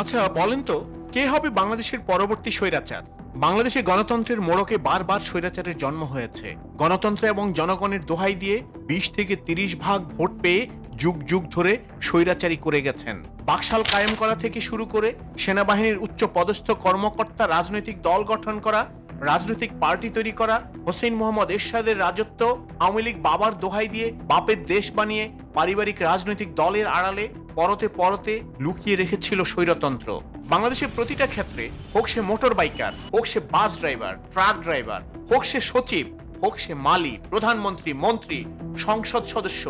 আচ্ছা বলেন তো, কে হবে বাংলাদেশের পরবর্তী স্বৈরাচার? বাংলাদেশে গণতন্ত্রের মোড়কে বারবার স্বৈরাচারের জন্ম হয়েছে। গণতন্ত্র এবং জনগণের দোহাই দিয়ে বিশ থেকে তিরিশ ভাগ ভোট পেয়ে যুগ যুগ ধরে স্বৈরাচারী করে গেছেন। বাকশাল কায়েম করা থেকে শুরু করে সেনাবাহিনীর উচ্চ পদস্থ কর্মকর্তা, রাজনৈতিক দল গঠন করা, রাজনৈতিক পার্টি তৈরি করা, হোসেন মোহাম্মদ এরশাদের রাজত্ব আওয়ামী লীগ বাবার দোহাই দিয়ে বাপের দেশ বানিয়ে পারিবারিক রাজনৈতিক দলের আড়ালে পরতে পরতে লুকিয়ে রেখেছিল স্বৈরতন্ত্র। বাংলাদেশের প্রতিটা ক্ষেত্রে হোক সে মোটর বাইকার, হোক সে বাস ড্রাইভার, ট্রাক ড্রাইভার, হোক সে সচিব, হোক সে মালি প্রধানমন্ত্রী, মন্ত্রী, সংসদ সদস্য,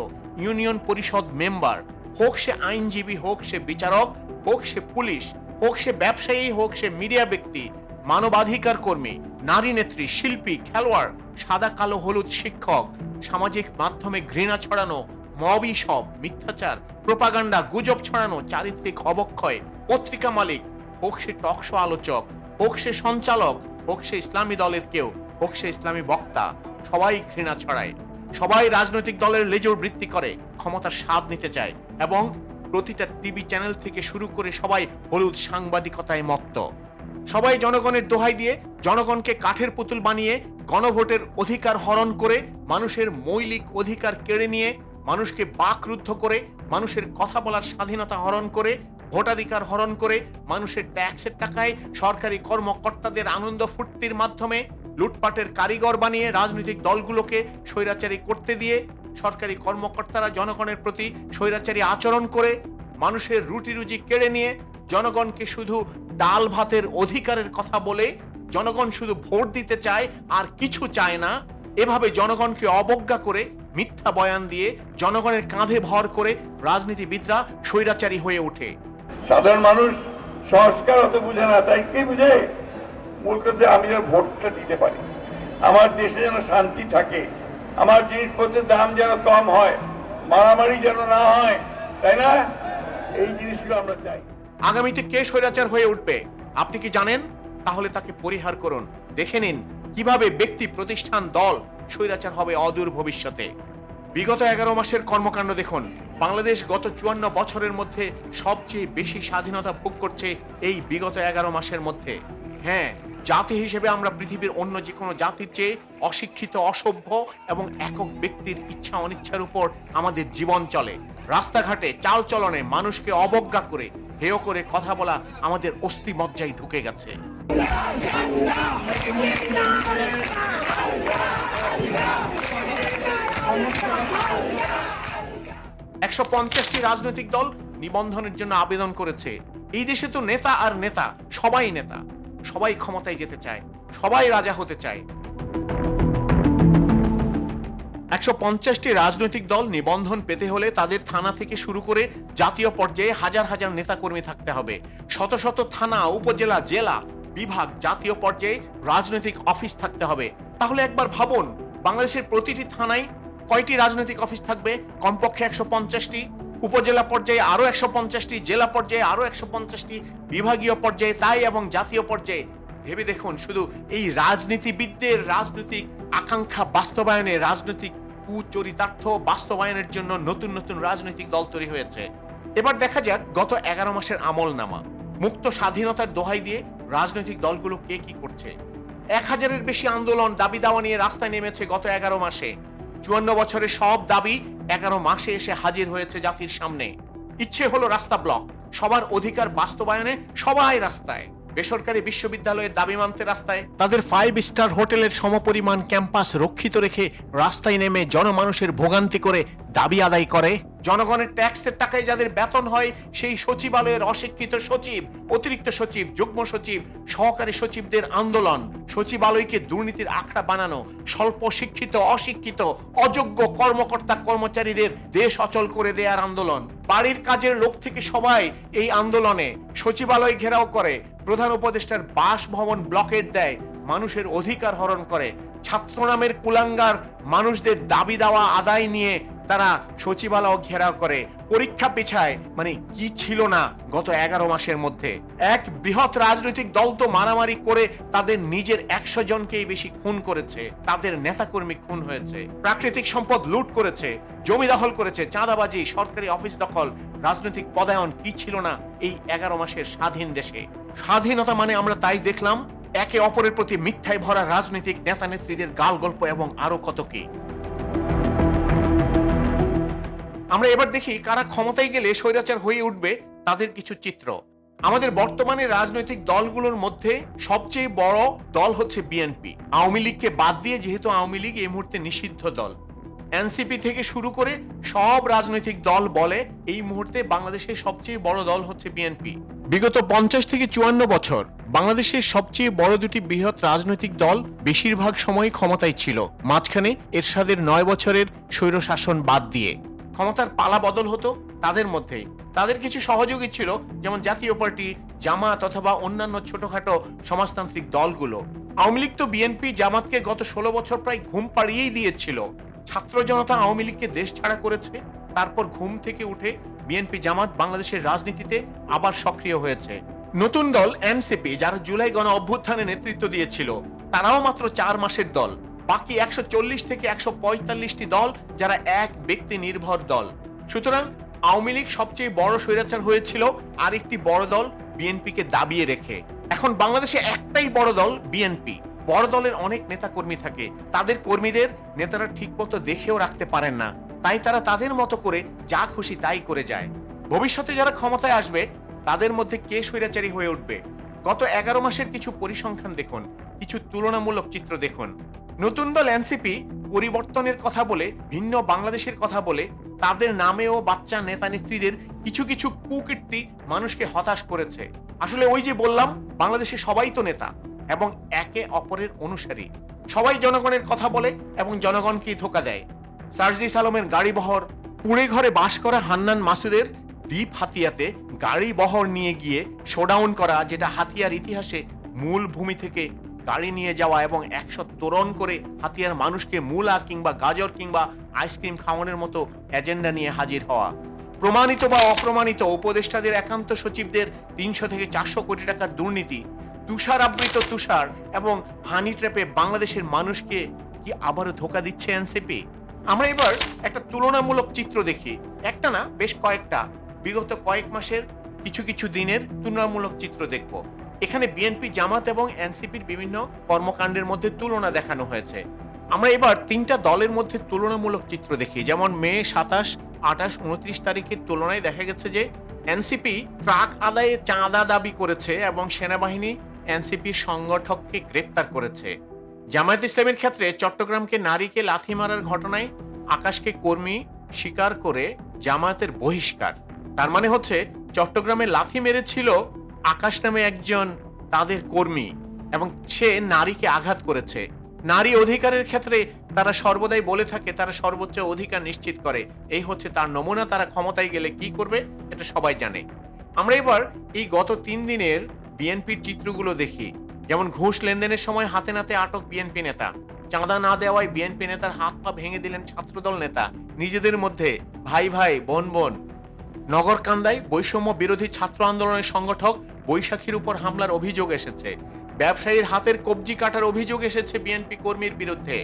ইউনিয়ন পরিষদ মেম্বার, হোক সে আইনজীবী, হোক সে বিচারক, হোক সে পুলিশ, হোক সে ব্যবসায়ী, হোক সে মিডিয়া ব্যক্তি, মানবাধিকার কর্মী, নারী নেত্রী, শিল্পী, খেলোয়াড়, সাদা কালো হলুদ শিক্ষক, সামাজিক মাধ্যমে ঘৃণা ছড়ানো মবই সব, মিথ্যাচার, প্রোপাগান্ডা, গুজব ছড়ানো, চারিত্রিক অবক্ষয়, পত্রিকা মালিক, হোক সে টকশো আলোচক, হোক সে সঞ্চালক, হোক সে ইসলামী দলের কেউ, হোক সে ইসলামী বক্তা, সবাই ঘৃণা ছড়ায়, সবাই রাজনৈতিক দলের লেজুর বৃত্তি করে, ক্ষমতার স্বাদ নিতে চায় এবং প্রতিটা টিভি চ্যানেল থেকে শুরু করে সবাই হলুদ সাংবাদিকতায় মত্ত। সবাই জনগণের দোহাই দিয়ে, জনগণকে কাঠের পুতুল বানিয়ে, গণভোটের অধিকার হরণ করে, মানুষের মৌলিক অধিকার কেড়ে নিয়ে মানুষকে বাকরুদ্ধ করে, মানুষের কথা বলার স্বাধীনতা হরণ করে, ভোটাধিকার হরণ করে, মানুষের ট্যাক্সের টাকায় সরকারি কর্মকর্তাদের আনন্দ ফুর্তির মাধ্যমে লুটপাটের কারিগর বানিয়ে রাজনৈতিক দলগুলোকে স্বৈরাচারী করতে দিয়ে, সরকারি কর্মকর্তারা জনগণের প্রতি স্বৈরাচারী আচরণ করে, মানুষের রুটি রুজি কেড়ে নিয়ে, জনগণকে শুধু ডাল ভাতের অধিকারের কথা বলে, জনগণ শুধু ভোট দিতে চায় আর কিছু চায় না, এভাবে জনগণকে অবজ্ঞা করে মিথ্যা বয়ান দিয়ে জনগণের কাঁধে ভর করে রাজনীতিবিদরা স্বৈরাচারী হয়ে ওঠে। সাধারণ মানুষ সংস্কার অত বুঝে না তাই কি বুঝে? মূল কথা আমি যেন ভোটটা দিতে পারি। আমার দেশে যেন শান্তি থাকে আমার জিনিসপত্রের দাম যেন কম হয় মারামারি যেন না হয় তাই না? এই জিনিসগুলো আমরা চাই। আগামীতে কে স্বৈরাচার হয়ে উঠবে আপনি কি জানেন? তাহলে তাকে পরিহার করুন। দেখে নিন কীভাবে ব্যক্তি প্রতিষ্ঠান দল স্বৈরাচার হবে অদূর ভবিষ্যতে। বিগত এগারো মাসের কর্মকাণ্ড দেখুন, বাংলাদেশ গত চুয়ান্ন বছরের মধ্যে সবচেয়ে বেশি স্বাধীনতা ভোগ করছে এই বিগত এগারো মাসের মধ্যে। হ্যাঁ জাতি হিসেবে আমরা পৃথিবীর অন্য যে কোনো জাতির চেয়ে অশিক্ষিত, অসভ্য এবং একক ব্যক্তির ইচ্ছা অনিচ্ছার উপর আমাদের জীবন চলে। রাস্তাঘাটে, চাল চলনে মানুষকে অবজ্ঞা করে, হেয় করে কথা বলা আমাদের অস্থি মজ্জায় ঢুকে গেছে। একশো পঞ্চাশটি রাজনৈতিক দল নিবন্ধনের জন্য আবেদন করেছে। এই দেশে তো নেতা আর নেতা, সবাই নেতা। সবাই ক্ষমতায় যেতে চায়, সবাই রাজা হতে চায়। একশো পঞ্চাশটি রাজনৈতিক দল নিবন্ধন পেতে হলে তাদের থানা থেকে শুরু করে জাতীয় পর্যায়ে হাজার হাজার নেতাকর্মী থাকতে হবে। শত শত থানা, উপজেলা, জেলা বিভাগ জাতীয় পর্যায়ে রাজনৈতিক অফিস থাকতে হবে। তাহলে একবার ভাবুন, বাংলাদেশের প্রতিটি থানায় কয়টি রাজনৈতিক অফিস থাকবে? কমপক্ষে একশো পঞ্চাশটি, উপজেলা পর্যায়ে আরও একশো পঞ্চাশটি, জেলা পর্যায়ে আরও একশো পঞ্চাশটি, বিভাগীয় পর্যায়ে তাই এবং জাতীয় পর্যায়ে। ভেবে দেখুন, শুধু এই রাজনীতিবিদদের রাজনৈতিক আকাঙ্ক্ষা বাস্তবায়নে রাজনৈতিক কুচরিতার্থ বাস্তবায়নের জন্য নতুন নতুন রাজনৈতিক দল তৈরি হয়েছে। এবার দেখা যাক গত এগারো মাসের আমল নামা মুক্ত স্বাধীনতার দোহাই দিয়ে রাজনৈতিক দলগুলো কে কি করছে? এক হাজারের বেশি আন্দোলন দাবি দাওয়া নিয়ে রাস্তায় নেমেছে গত এগারো মাসে। চুয়ান্ন বছরের সব দাবি এগারো মাসে এসে হাজির হয়েছে জাতির সামনে। ইচ্ছে হলো রাস্তা ব্লক, সবার অধিকার বাস্তবায়নে সবাই রাস্তায়। বেসরকারি বিশ্ববিদ্যালয়ের দাবি মানতে রাস্তায় তাদের ফাইভ স্টার হোটেলের সমপরিমাণ ক্যাম্পাস রক্ষিত রেখে রাস্তায় নেমে জনমানুষের ভোগান্তি করে দাবি আদায় করে। জনগণের ট্যাক্সের টাকায় যাদের বেতন হয়, সেই সচিবালয়ের অশিক্ষিত সচিব, অতিরিক্ত সচিব, যুগ্ম সচিব, সহকারী সচিবদের আন্দোলন, সচিবালয়কে দুর্নীতির আখড়া বানানো, স্বল্প শিক্ষিত, অশিক্ষিত, অযোগ্য কর্মকর্তা কর্মচারীদের দেশ অচল করে দেওয়ার আন্দোলন। বাড়ির কাজের লোক থেকে সবাই এই আন্দোলনে সচিবালয় ঘেরাও করে প্রধান উপদেষ্টার বাসভবন ব্লকেট দেয় মানুষের অধিকার হরণ করে। ছাত্র নামের কুলাঙ্গার মানুষদের দাবি দাওয়া আদায় নিয়ে তারা সচিবালয় ঘেরাও করে। পরীক্ষা পিছায় মানে কি ছিল না গত এগারো মাসের মধ্যে। এক বৃহৎ রাজনৈতিক দল তো মারামারি করে তাদের নিজের একশো জনকেই বেশি খুন করেছে। তাদের নেতাকর্মী খুন হয়েছে, প্রাকৃতিক সম্পদ লুট করেছে, জমি দখল করেছে, চাঁদাবাজি, সরকারি অফিস দখল, রাজনৈতিক পদায়ন কি ছিল না এই এগারো মাসের স্বাধীন দেশে? স্বাধীনতা মানে আমরা তাই দেখলাম, একে অপরের প্রতি মিথ্যায় ভরা রাজনৈতিক নেতা নেত্রীদের গাল গল্প এবং আরও কত কি। আমরা এবার দেখি কারা ক্ষমতায় গেলে স্বৈরাচার হয়ে উঠবে তাদের কিছু চিত্র। আমাদের বর্তমানে রাজনৈতিক দলগুলোর মধ্যে সবচেয়ে বড় দল হচ্ছে বিএনপি আওয়ামী লীগকে বাদ দিয়ে যেহেতু আওয়ামী লীগ এই মুহূর্তে নিষিদ্ধ দল। এনসিপি থেকে শুরু করে সব রাজনৈতিক দল বলে এই মুহূর্তে বাংলাদেশের সবচেয়ে বড় দল হচ্ছে বিএনপি বিগত পঞ্চাশ থেকে চুয়ান্ন বছর বাংলাদেশের সবচেয়ে বড় দুটি বৃহৎ রাজনৈতিক দল বেশিরভাগ সময় ক্ষমতায় ছিল। মাঝখানে এরশাদের নয় বছরের স্বৈরশাসন বাদ দিয়ে। ক্ষমতার পালা বদল হতো তাদের মধ্যেই। তাদের কিছু সহযোগী ছিল, যেমন জাতীয় পার্টি, জামাত অথবা অন্যান্য ছোটখাটো সমাজতান্ত্রিক দলগুলো। আওয়ামী লীগ তো বিএনপি, জামাতকে গত ষোলো বছর প্রায় ঘুম পাড়িয়েই দিয়েছিল। ছাত্র জনতা আওয়ামী লীগকে দেশ ছাড়া করেছে, তারপর ঘুম থেকে উঠে বিএনপি জামাত বাংলাদেশের রাজনীতিতে আবার সক্রিয় হয়েছে। নতুন দল এনসিপি, যারা জুলাই গণ অভ্যুত্থানে নেতৃত্ব দিয়েছিল, তারাও মাত্র চার মাসের দল। বাকি একশো চল্লিশ থেকে একশো পঁয়তাল্লিশটি দল, যারা এক ব্যক্তি নির্ভর দল। সুতরাং আওয়ামী লীগ সবচেয়ে বড় স্বৈরাচার হয়েছিল আর একটি বড় দল বিএনপিকে দাবিয়ে রেখে। এখন বাংলাদেশে একটাই বড় দল বিএনপি। বড় দলের অনেক নেতা কর্মী থাকে, তাদের কর্মীদের নেতারা ঠিকমতো দেখেও রাখতে পারেন না। তাই তারা তাদের মতো করে যা খুশি তাই করে যায়। ভবিষ্যতে যারা ক্ষমতায় আসবে, তাদের মধ্যে কে স্বৈরাচারী হয়ে উঠবে? গত এগারো মাসের কিছু পরিসংখ্যান দেখুন, কিছু তুলনামূলক চিত্র দেখুন। নতুন দল এনসিপি পরিবর্তনের কথা বলে, ভিন্ন বাংলাদেশের কথা বলে, তাদের নামেও বাচ্চা নেতা নেত্রীদের কিছু কিছু কুকীর্তি মানুষকে হতাশ করেছে। আসলে ওই যে বললাম, বাংলাদেশে সবাই তো নেতা এবং একে অপরের অনুসারী। সবাই জনগণের কথা বলে এবং জনগণকেই ধোকা দেয়। সার্জিস আলমের গাড়ি বহর। কুড়ে ঘরে বাস করা হান্নান মাসুদের দ্বীপ হাতিয়াতে গাড়ি বহর নিয়ে গিয়ে শোডাউন করা, যেটা হাতিয়ার ইতিহাসে মূল ভূমি থেকে গাড়ি নিয়ে যাওয়া এবং একশো তোরণ করে হাতিয়ার মানুষকে মূলা কিংবা গাজর কিংবা আইসক্রিম খাওয়ানোর মতো এজেন্ডা নিয়ে হাজির হওয়া। প্রমাণিত বা অপ্রমাণিত উপদেষ্টাদের একান্ত সচিবদের তিনশো থেকে চারশো কোটি টাকার দুর্নীতি, তুষার আবৃত তুষার এবং হানি ট্র্যাপে বাংলাদেশের মানুষকে কি আবারও ধোকা দিচ্ছে এনসিপি আমরা এবার একটা তুলনামূলক চিত্র দেখি। একটা না, বেশ কয়েকটা। বিগত কয়েক মাসের কিছু কিছু দিনের তুলনামূলক চিত্র দেখব। এখানে বিএনপি, জামাত এবং এনসিপির বিভিন্ন কর্মকাণ্ডের মধ্যে তুলনা দেখানো হয়েছে। আমরা এবার তিনটা দলের মধ্যে তুলনামূলক চিত্র দেখি। যেমন মে সাতাশ, আঠাশ, উনত্রিশ তারিখের তুলনায় দেখা গেছে যে এনসিপি ট্রাক আদায়ে চাঁদা দাবি করেছে এবং সেনাবাহিনী এনসিপির সংগঠককে গ্রেপ্তার করেছে। জামায়াত ইসলামের ক্ষেত্রে চট্টগ্রামকে নারীকে লাথি মারার ঘটনায় আকাশকে কর্মী স্বীকার করে জামায়াতের বহিষ্কার। তার মানে হচ্ছে চট্টগ্রামে লাথি মেরেছিল আকাশ নামে একজন তাদের কর্মী এবং সে নারীকে আঘাত করেছে। নারী অধিকারের ক্ষেত্রে তারা সর্বদাই বলে থাকে, তারা সর্বোচ্চ অধিকার নিশ্চিত করে। এই হচ্ছে তার নমুনা, তারা ক্ষমতায় গেলে কি করবে এটা সবাই জানে। আমরা এবার এই গত তিন দিনের বিএনপির চিত্রগুলো দেখি। যেমন ঘুষ লেনদেনের সময় হাতে নাতে আটক বিএনপি নেতা। চাঁদা না দেওয়ায় বিএনপি নেতার হাত পা ভেঙে দিলেন ছাত্রদল নেতা। নিজেদের মধ্যে ভাই ভাই, বোন বোন। নগরকান্দায় বৈষম্য বিরোধী ছাত্র আন্দোলনের সংগঠক বৈশাখীর উপর হামলার অভিযোগ এসেছে। ব্যবসায়ীর হাতের কবজি কাটার অভিযোগ এসেছে বিএনপি কর্মীর বিরুদ্ধে।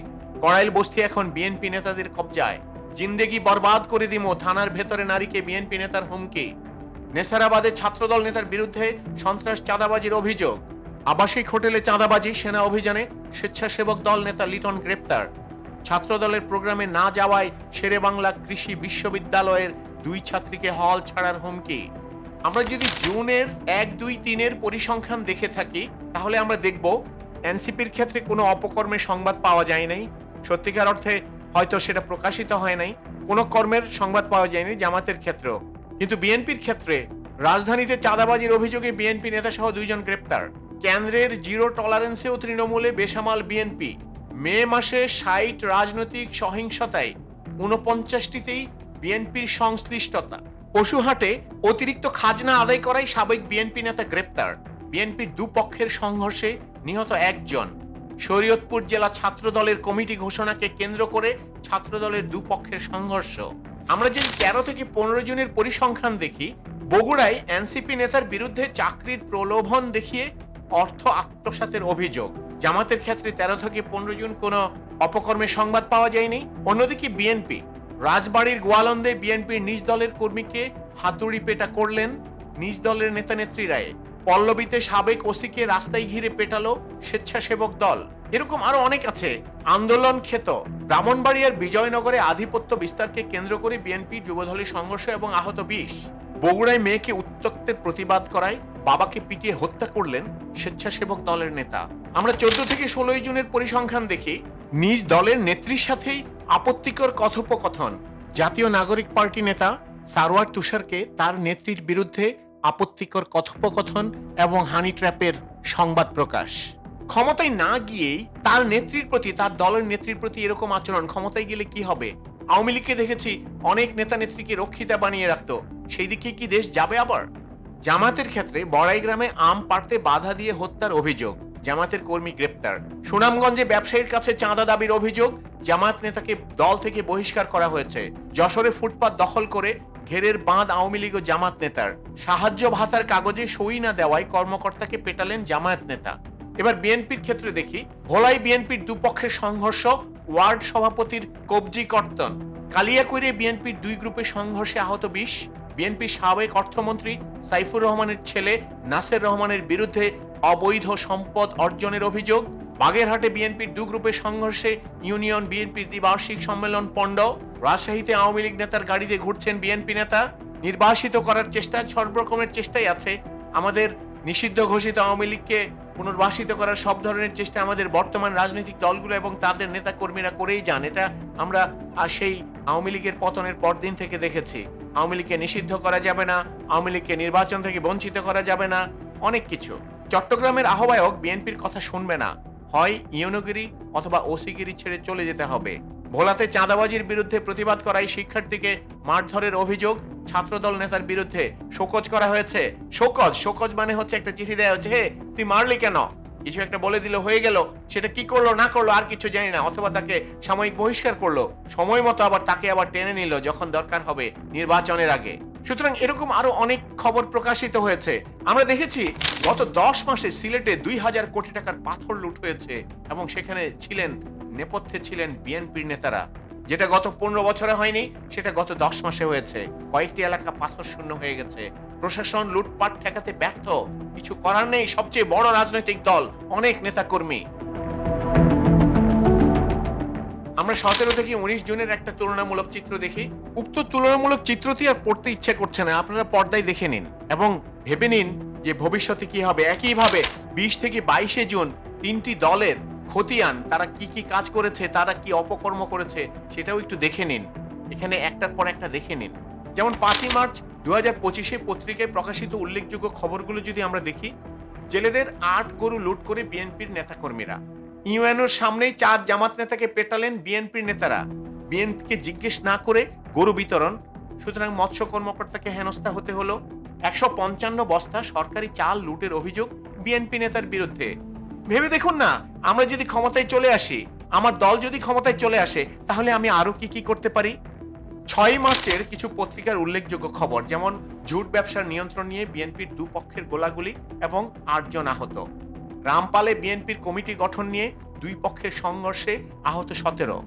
কড়াইল বস্তি এখন বিএনপি নেতাদের কবজায়। জিন্দেগি বরবাদ করে দিমো থানার ভেতরে নারীকে বিএনপি নেতার হুমকি। নেসারাবাদে ছাত্রদল নেতার বিরুদ্ধে সন্ত্রাস চাঁদাবাজির অভিযোগ। আবাসিক হোটেলে চাঁদাবাজি, সেনা অভিযানে স্বেচ্ছাসেবক দল নেতা লিটন গ্রেপ্তার। ছাত্রদলের প্রোগ্রামে না যাওয়ায় শেরে বাংলা কৃষি বিশ্ববিদ্যালয়ের দুই ছাত্রীকে হল ছাড়ার হুমকি। আমরা যদি জুনের এক, দুই, তিনের পরিসংখ্যান দেখে থাকি, তাহলে আমরা দেখব এনসিপির ক্ষেত্রে কোনো অপকর্মের সংবাদ পাওয়া যায় নাই। সত্যিকার অর্থে হয়তো সেটা প্রকাশিত হয় নাই। কোনো কর্মের সংবাদ পাওয়া যায়নি জামাতের ক্ষেত্রেও। কিন্তু বিএনপির ক্ষেত্রে রাজধানীতে চাঁদাবাজির অভিযোগে বিএনপি নেতা সহ দুইজন গ্রেপ্তার। কেন্দ্রের জিরো টলারেন্সেও তৃণমূলে বেসামাল বিএনপি। মে মাসে ষাট রাজনৈতিক সহিংসতায় উনপঞ্চাশটিতেই বিএনপির সংশ্লিষ্টতা। পশুহাটে অতিরিক্ত খাজনা আদায় করাই সাবেক বিএনপি নেতা গ্রেপ্তার। বিএনপির দুপক্ষের সংঘর্ষে নিহত একজন। শরীয়তপুর জেলা ছাত্র দলের কমিটি ঘোষণাকে কেন্দ্র করে ছাত্র দলের দুপক্ষের সংঘর্ষ। আমরা যদি তেরো থেকে পনেরো জনের পরিসংখ্যান দেখি, বগুড়ায় এনসিপি নেতার বিরুদ্ধে চাকরির প্রলোভন দেখিয়ে অর্থ আত্মসাতের অভিযোগ। জামাতের ক্ষেত্রে তেরো থেকে পনেরো জুন কোনো অপকর্মের সংবাদ পাওয়া যায়নি। অন্যদিকে বিএনপি রাজবাড়ির গোয়ালন্দে বিএনপির নিজ দলের কর্মীকে হাতুড়ি পেটা করলেন নিজ দলের নেতা নেত্রীরায় পল্লবীতে সাবেক ওসিকে রাস্তায় ঘিরে পেটালো স্বেচ্ছাসেবক দল। এরকম আরও অনেক আছে। আন্দোলন ক্ষেত। ব্রাহ্মণবাড়িয়ার বিজয়নগরে আধিপত্য বিস্তারকে কেন্দ্র করে বিএনপি যুবদলের সংঘর্ষ এবং আহত বিষ বগুড়ায় মেয়েকে উত্তক্তের প্রতিবাদ করায় বাবাকে পিটিয়ে হত্যা করলেন স্বেচ্ছাসেবক দলের নেতা। আমরা চোদ্দ থেকে ষোলোই জুনের পরিসংখ্যান দেখি, নিজ দলের নেত্রীর সাথেই আপত্তিকর কথোপকথন। জাতীয় নাগরিক পার্টি নেতা সারওয়ার তুষারকে তার নেত্রীর বিরুদ্ধে আপত্তিকর কথোপকথন এবং হানি ট্র্যাপের সংবাদ প্রকাশ। ক্ষমতায় না গিয়েই তার নেত্রীর প্রতি, তার দলের নেত্রীর প্রতি এরকম আচরণ ক্ষমতায় গেলে কি হবে? আওয়ামী লীগকে দেখেছি অনেক নেতা নেত্রীকে রক্ষিতা বানিয়ে রাখতো। সেই দিকে কি দেশ যাবে আবার? জামাতের ক্ষেত্রে বড়াই গ্রামে আম পাড়তে বাধা দিয়ে হত্যার অভিযোগ। জামাতের কর্মী গ্রেপ্তার। সুনামগঞ্জে ব্যবসায়ীর কাছে চাঁদা দাবির অভিযোগ। জামাত নেতাকে দল থেকে বহিষ্কার করা হয়েছে। যশোরে ফুটপাত দখল করে ঘেরের বাঁধ আওয়ামী লীগ ও জামাত নেতার। সাহায্য ভাতার কাগজে সই না দেওয়ায় কর্মকর্তাকে পেটালেন জামায়াত নেতা। এবার বিএনপির ক্ষেত্রে দেখি ভোলাই বিএনপির দুপক্ষের সংঘর্ষ, ওয়ার্ড সভাপতির কবজি কর্তন। কালিয়াকৈরে বিএনপির দুই গ্রুপের সংঘর্ষে আহত বিশ। বিএনপির সাবেক অর্থমন্ত্রী সাইফুর রহমানের ছেলে নাসের রহমানের বিরুদ্ধে অবৈধ সম্পদ অর্জনের অভিযোগ। বাগেরহাটে বিএনপির দু গ্রুপের সংঘর্ষে ইউনিয়ন বিএনপির দ্বিবার্ষিক সম্মেলন পণ্ড। রাজশাহীতে আওয়ামী লীগ নেতার গাড়িতে ঘুরছেন বিএনপি নেতা। নির্বাসিত করার চেষ্টা সব রকমের চেষ্টাই আছে। আমাদের নিষিদ্ধ ঘোষিত আওয়ামী লীগকে পুনর্বাসিত করার সব ধরনের চেষ্টা আমাদের বর্তমান রাজনৈতিক দলগুলো এবং তাদের নেতা কর্মীরা করেই যান। এটা আমরা সেই আওয়ামী লীগের পতনের পরদিন থেকে দেখেছি, আওয়ামী লীগকে নিষিদ্ধ করা যাবে না, আওয়ামী লীগকে নির্বাচন থেকে বঞ্চিত করা যাবে না, অনেক কিছু। চট্টগ্রামের আহ্বায়ক বিএনপির কথা শুনবে না। হয় ইউনগিরি অথবা ওসিগিরি ছেড়ে চলে যেতে হবে। ভোলাতে চাঁদাবাজির বিরুদ্ধে প্রতিবাদ করায় শিক্ষার্থীকে মারধরের অভিযোগ, ছাত্রদল নেতার বিরুদ্ধে শোকজ করা হয়েছে। শোকজ শোকজ মানে হচ্ছে একটা চিঠি দেওয়া হচ্ছে তুই মারলি কেন? কিছু একটা বলে দিল, হয়ে গেল। সেটা কি করল, না করল, আর কিছু জানি না। অথবা তাকে সাময়িক বহিষ্কার করল। সময় মতো আবার তাকে আবার টেনে নিল, যখন দরকার হবে নির্বাচনের আগে। সুতরাং এরকম আরও অনেক খবর প্রকাশিত হয়েছে। আমরা দেখেছি, গত দশ মাসে সিলেটে দুই হাজার কোটি টাকার পাথর লুট হয়েছে এবং সেখানে ছিলেন, নেপথ্যে ছিলেন বিএনপির নেতারা। যেটা গত পনেরো বছরে হয়নি, সেটা গত দশ মাসে হয়েছে। কয়েকটি এলাকা পাথর শূন্য হয়ে গেছে। প্রশাসন লুটপাট ঠেকাতে ব্যর্থ। কিছু করার নেই সবচেয়ে বড় রাজনৈতিক দল, অনেক নেতাকর্মী। আমরা সতেরো থেকে উনিশ জুনের একটা তুলনামূলক চিত্র দেখি। উক্ত তুলনামূলক চিত্রটি আর পড়তে ইচ্ছে করছে না, আপনারা পর্দায় দেখে নিন। এবং ভেবে নিন যে ভবিষ্যতে কি হবে। একইভাবে বিশ থেকে বাইশে জুন তিনটি দলের খতিয়ান, তারা কি কি কাজ করেছে, তারা কি অপকর্ম করেছে, সেটাও একটু দেখে নিন। এখানে একটার পর একটা দেখে নিন। যেমন পাঁচই মার্চ দু হাজার পঁচিশে পত্রিকায় প্রকাশিত উল্লেখযোগ্য খবরগুলো যদি আমরা দেখি, জেলেদের আট গরু লুট করে বিএনপির নেতাকর্মীরা। ইউএনওর সামনেই চার জামাত নেতাকে পেটালেন বিএনপির নেতারা। বিএনপিকে জিজ্ঞেস না করে গরু বিতরণ। সুতরাং মৎস্য কর্মকর্তাকে হেনস্থা হতে হলো। একশো পঞ্চান্ন বস্তা সরকারি চাল লুটের অভিযোগ বিএনপি নেতার বিরুদ্ধে। ভেবে দেখুন না, আমরা যদি ক্ষমতায় চলে আসি, আমার দল যদি ক্ষমতায় চলে আসে, তাহলে আমি আরও কি কি করতে পারি? ছয় মার্চের কিছু পত্রিকার উল্লেখযোগ্য খবর, যেমন জুট ব্যবসার নিয়ন্ত্রণ নিয়ে বিএনপির দুপক্ষের গোলাগুলি এবং আটজন আহত। রামপালে বিএনপির কমিটি গঠন নিয়ে দুই পক্ষের সংঘর্ষে আহত সতেরো।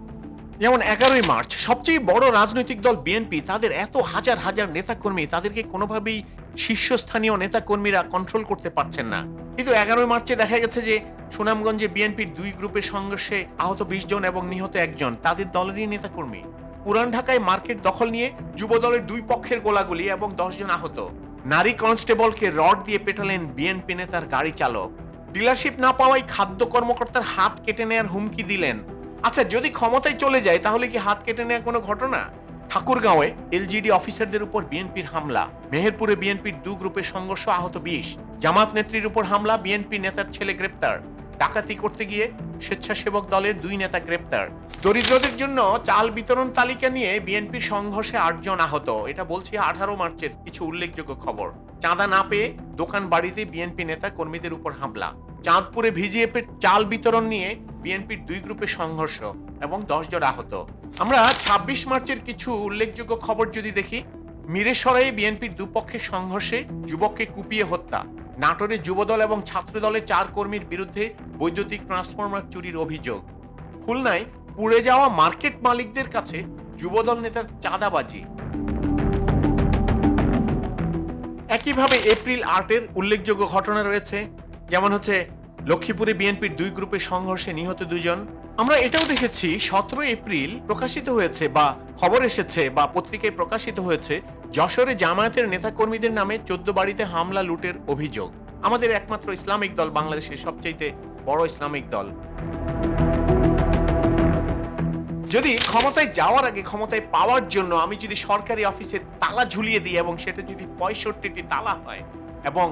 যেমন এগারোই মার্চ, সবচেয়ে বড় রাজনৈতিক দল বিএনপি, তাদের এত হাজার হাজার নেতাকর্মী, তাদেরকে কোনোভাবেই শীর্ষস্থানীয় নেতাকর্মীরা কন্ট্রোল করতে পারছেন না। কিন্তু এগারোই মার্চে দেখা গেছে যে সুনামগঞ্জে বিএনপির দুই গ্রুপের সংঘর্ষে আহত বিশ জন এবং নিহত একজন, তাদের দলেরই নেতাকর্মী। পুরান ঢাকায় মার্কেট দখল নিয়ে যুব দলের দুই পক্ষের গোলাগুলি এবং দশজন আহত। নারী কনস্টেবলকে রড দিয়ে পেটালেন বিএনপি নেতার গাড়ি চালক। ডিলারশিপ না পাওয়ায় খাদ্য কর্মকর্তার হাত কেটে নেয়ার হুমকি দিলেন। আচ্ছা যদি ক্ষমতায় চলে যায়, তাহলে কি হাত কেটে নেওয়া কোনো ঘটনা? ঠাকুরগাঁওয়ে এলজিডি অফিসারদের উপর বিএনপির হামলা। মেহেরপুরে বিএনপির দু গ্রুপের সংঘর্ষ আহত বিশ। জামাত নেত্রীর উপর হামলা, বিএনপি নেতার ছেলে গ্রেপ্তার। ডাকাতি করতে গিয়ে স্বেচ্ছাসেবক দলের দুই নেতা গ্রেপ্তার। দরিদ্রদের জন্য চাল বিতরণ তালিকা নিয়ে বিএনপির সংঘর্ষে আটজন আহত। এটা বলছি আঠারো মার্চের কিছু উল্লেখযোগ্য খবর। চাঁদা না পেয়ে দোকান বাড়িতে বিএনপি নেতা কর্মীদের উপর হামলা। চাঁদপুরে ভিজিএফের চাল বিতরণ নিয়ে বিএনপির দুই গ্রুপে সংঘর্ষ এবং জন আহত। আমরা ২৬ মার্চের কিছু উল্লেখযোগ্য খবর যদি দেখি মিরেশ্বরাই বিএনপির দুপক্ষের সংঘর্ষে যুবককে কুপিয়ে হত্যা। নাটোরে যুবদল এবং ছাত্রদলের চার কর্মীর বিরুদ্ধে বৈদ্যুতিক ট্রান্সফরমার চুরির অভিযোগ। খুলনায় পুড়ে যাওয়া মার্কেট মালিকদের কাছে যুবদল নেতার চাঁদাবাজি। একইভাবে এপ্রিল আটের উল্লেখযোগ্য ঘটনা রয়েছে, যেমন হচ্ছে লক্ষ্মীপুরে বিএনপির দুই গ্রুপের সংঘর্ষে নিহত দুজন আমরা এটাও দেখেছি সতেরো এপ্রিল প্রকাশিত হয়েছে বা খবর এসেছে বা পত্রিকায় প্রকাশিত হয়েছে যশোরে জামায়াতের নেতাকর্মীদের নামে চোদ্দ বাড়িতে হামলা লুটের অভিযোগ। আমাদের একমাত্র ইসলামিক দল, বাংলাদেশের সবচাইতে বড় ইসলামিক দল। যদি ক্ষমতায় যাওয়ার আগে, ক্ষমতায় পাওয়ার জন্য আমি যদি সরকারি অফিসে তালা ঝুলিয়ে দিই এবং সেটা যদি পঁয়ষট্টিটি তালা হয় এবং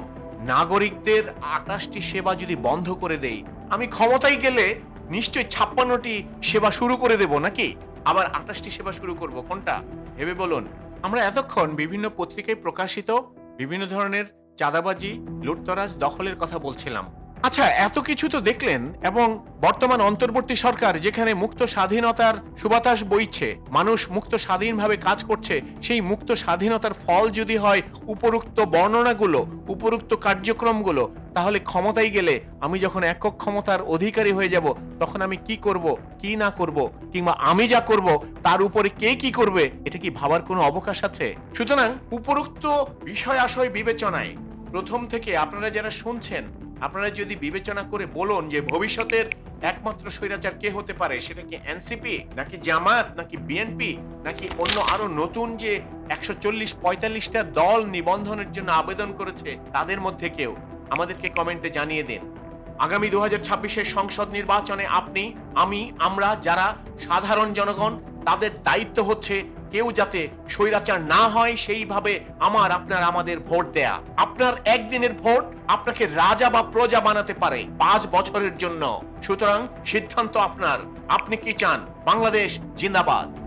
নাগরিকদের আকাশটি সেবা যদি বন্ধ করে দেই, আমি ক্ষমতায় গেলে নিশ্চয়ই ছাপ্পান্নটি সেবা শুরু করে দেব নাকি? আবার আঠাশটি সেবা শুরু করব, কোনটা? ভেবে বলুন। আমরা এতক্ষণ বিভিন্ন পত্রিকায় প্রকাশিত বিভিন্ন ধরনের চাঁদাবাজি, লুটতরাজ, দখলের কথা বলছিলাম। আচ্ছা এত কিছু তো দেখলেন এবং বর্তমান অন্তর্বর্তী সরকার যেখানে মুক্ত স্বাধীনতার সুবাতাস বইছে, মানুষ মুক্ত স্বাধীনভাবে কাজ করছে, সেই মুক্ত স্বাধীনতার ফল যদি হয় উপরুক্ত বর্ণনাগুলো, উপরুক্ত কার্যক্রমগুলো, তাহলে ক্ষমতায় গেলে আমি যখন একক ক্ষমতার অধিকারী হয়ে যাব, তখন আমি কি করব, কি না করব, কিংবা আমি যা করব, তার উপরে কে কি করবে, এটা কি ভাবার কোনো অবকাশ আছে? সুতরাং উপরুক্ত বিষয় আশয় বিবেচনায় প্রথম থেকে আপনারা যারা শুনছেন আপনারা যদি বিবেচনা করে বলুন যে ভবিষ্যতের একমাত্র স্বৈরাচার কে হতে পারে, সেটা কি এনসিপি নাকি জামাত, নাকি বিএনপি নাকি অন্য আরও নতুন যে একশো চল্লিশ পঁয়তাল্লিশটা দল নিবন্ধনের জন্য আবেদন করেছে, তাদের মধ্যে কেউ? আমাদেরকে কমেন্টে জানিয়ে দিন। আগামী দু হাজার সংসদ নির্বাচনে আপনি, আমি, আমরা যারা সাধারণ জনগণ, তাদের দায়িত্ব হচ্ছে কেউ যাতে স্বৈরাচার না হয়, সেইভাবে আমার, আপনার, আমাদের ভোট দেয়া। আপনার একদিনের ভোট আপনাকে রাজা বা প্রজা বানাতে পারে পাঁচ বছরের জন্য। সুতরাং সিদ্ধান্ত আপনার। আপনি কি চান? বাংলাদেশ জিন্দাবাদ।